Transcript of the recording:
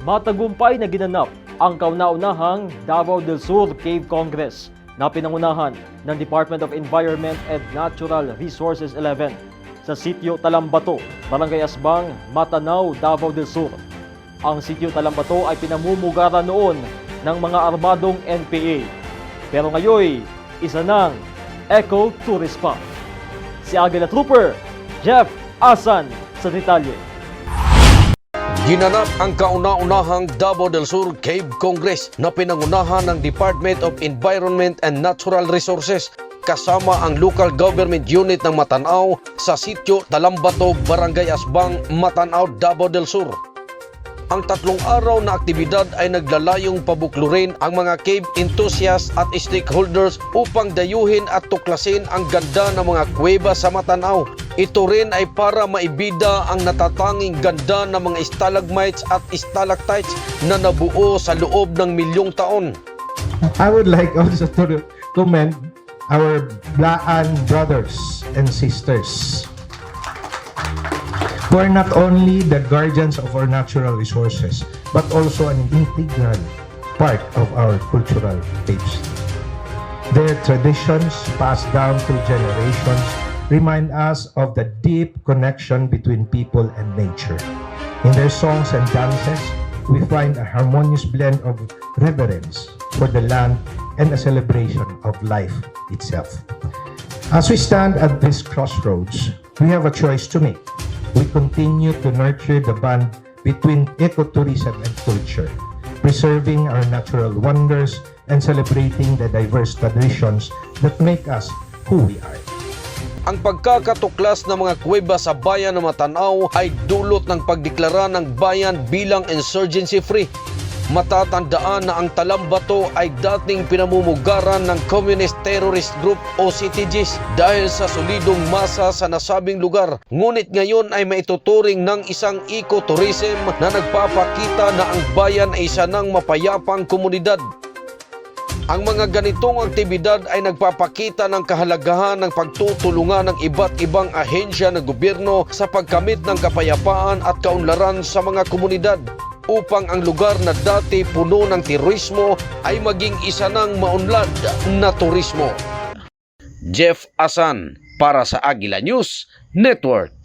Matagumpay na ginanap ang kauna-unahang Davao del Sur Cave Congress na pinangunahan ng Department of Environment and Natural Resources 11 sa sitio Talambato, Barangay Asbang, Matanao, Davao del Sur. Ang sitio Talambato ay pinamumugaran noon ng mga armadong NPA. Pero ngayon, isa ng eco-tourist spot. Si Agila Trooper, Jeff Asan sa detalye. Ginanap ang kauna-unahang Davao del Sur Cave Congress na pinangunahan ng Department of Environment and Natural Resources kasama ang local government unit ng Matanao sa sitio Talambato, Barangay Asbang, Matanao, Davao del Sur. Ang tatlong araw na aktibidad ay naglalayong pabuklurin ang mga cave enthusiasts at stakeholders upang dayuhin at tuklasin ang ganda ng mga kuweba sa Matanao. Ito rin ay para maibida ang natatanging ganda ng mga stalagmites at stalactites na nabuo sa loob ng milyong taon. I would like also to commend our Blaan brothers and sisters who are not only the guardians of our natural resources, but also an integral part of our cultural lives. Their traditions passed down through generations remind us of the deep connection between people and nature. In their songs and dances, we find a harmonious blend of reverence for the land and a celebration of life itself. As we stand at this crossroads, we have a choice to make. We continue to nurture the bond between ecotourism and culture, preserving our natural wonders and celebrating the diverse traditions that make us who we are. Ang pagkakatuklas ng mga kuweba sa bayan ng Matanao ay dulot ng pagdeklara ng bayan bilang insurgency-free. Matatandaan na ang Talambato ay dating pinamumugaran ng Communist Terrorist Group o CTGs dahil sa solidong masa sa nasabing lugar. Ngunit ngayon ay maituturing ng isang ecotourism na nagpapakita na ang bayan ay isa ng mapayapang komunidad. Ang mga ganitong aktibidad ay nagpapakita ng kahalagahan ng pagtutulungan ng iba't ibang ahensya ng gobyerno sa pagkamit ng kapayapaan at kaunlaran sa mga komunidad upang ang lugar na dati puno ng terorismo ay maging isa ng maunlad na turismo. Jeff Asan para sa Agila News Network.